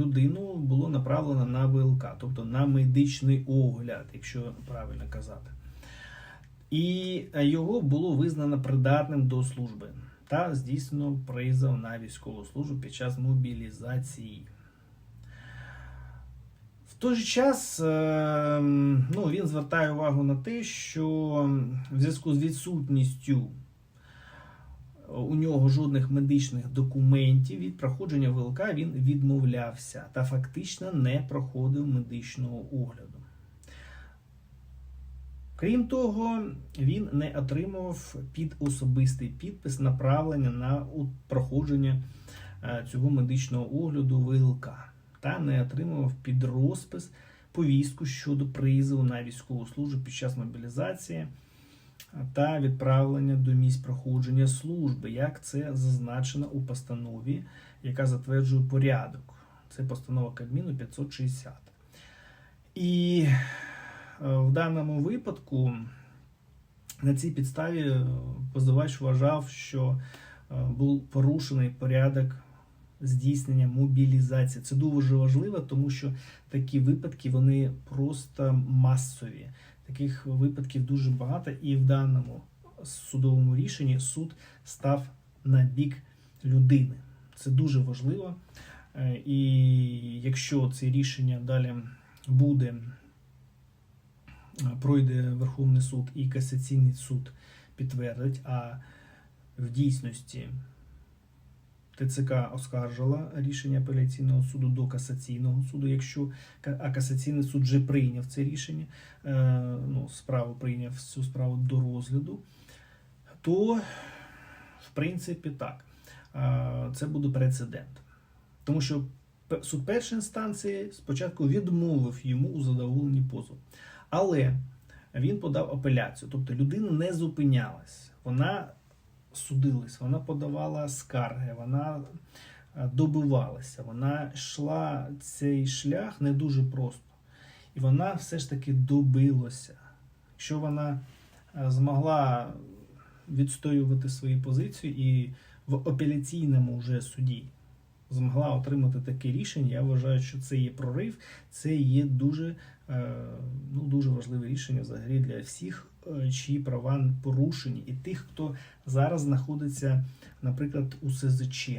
людину було направлено на ВЛК, тобто на медичний огляд, якщо правильно казати. І його було визнано придатним до служби та здійснено призов на військову службу під час мобілізації. В той же час е, ну, він звертає увагу на те, що в зв'язку з відсутністю у нього жодних медичних документів від проходження ВЛК він відмовлявся та фактично не проходив медичного огляду. Крім того, він не отримував під особистий підпис направлення на проходження е, цього медичного огляду ВЛК та не отримував під розпис повістку щодо призову на військову службу під час мобілізації та відправлення до місць проходження служби, як це зазначено у постанові, яка затверджує порядок. Це постанова Кабміну 560. І е, в даному випадку на цій підставі е, позивач вважав, що е, був порушений порядок здійснення мобілізації. Це дуже важливо, тому що такі випадки вони просто масові. Таких випадків дуже багато, і в даному судовому рішенні суд став на бік людини. Це дуже важливо. Е, І якщо це рішення далі буде, е, пройде Верховний суд і Касаційний суд підтвердить, а в дійсності ТЦК оскаржила рішення апеляційного суду до касаційного суду, якщо а касаційний суд вже прийняв це рішення, е, ну, справу прийняв цю справу до розгляду, то в принципі так, це буде прецедент. Тому що суд першої інстанції спочатку відмовив йому у задоволенні позову. Але він подав апеляцію, тобто людина не зупинялась, вона судилась, вона подавала скарги, вона е, добивалася, вона йшла цей шлях не дуже просто. І вона все ж таки добилася. Якщо вона е, змогла відстоювати свої позиції і в апеляційному вже суді змогла отримати таке рішення, я вважаю, що це є прорив, це є дуже, е, ну, дуже важливе рішення взагалі для всіх, е, чиї права порушені, і тих, хто зараз знаходиться, наприклад, у СЗЧ.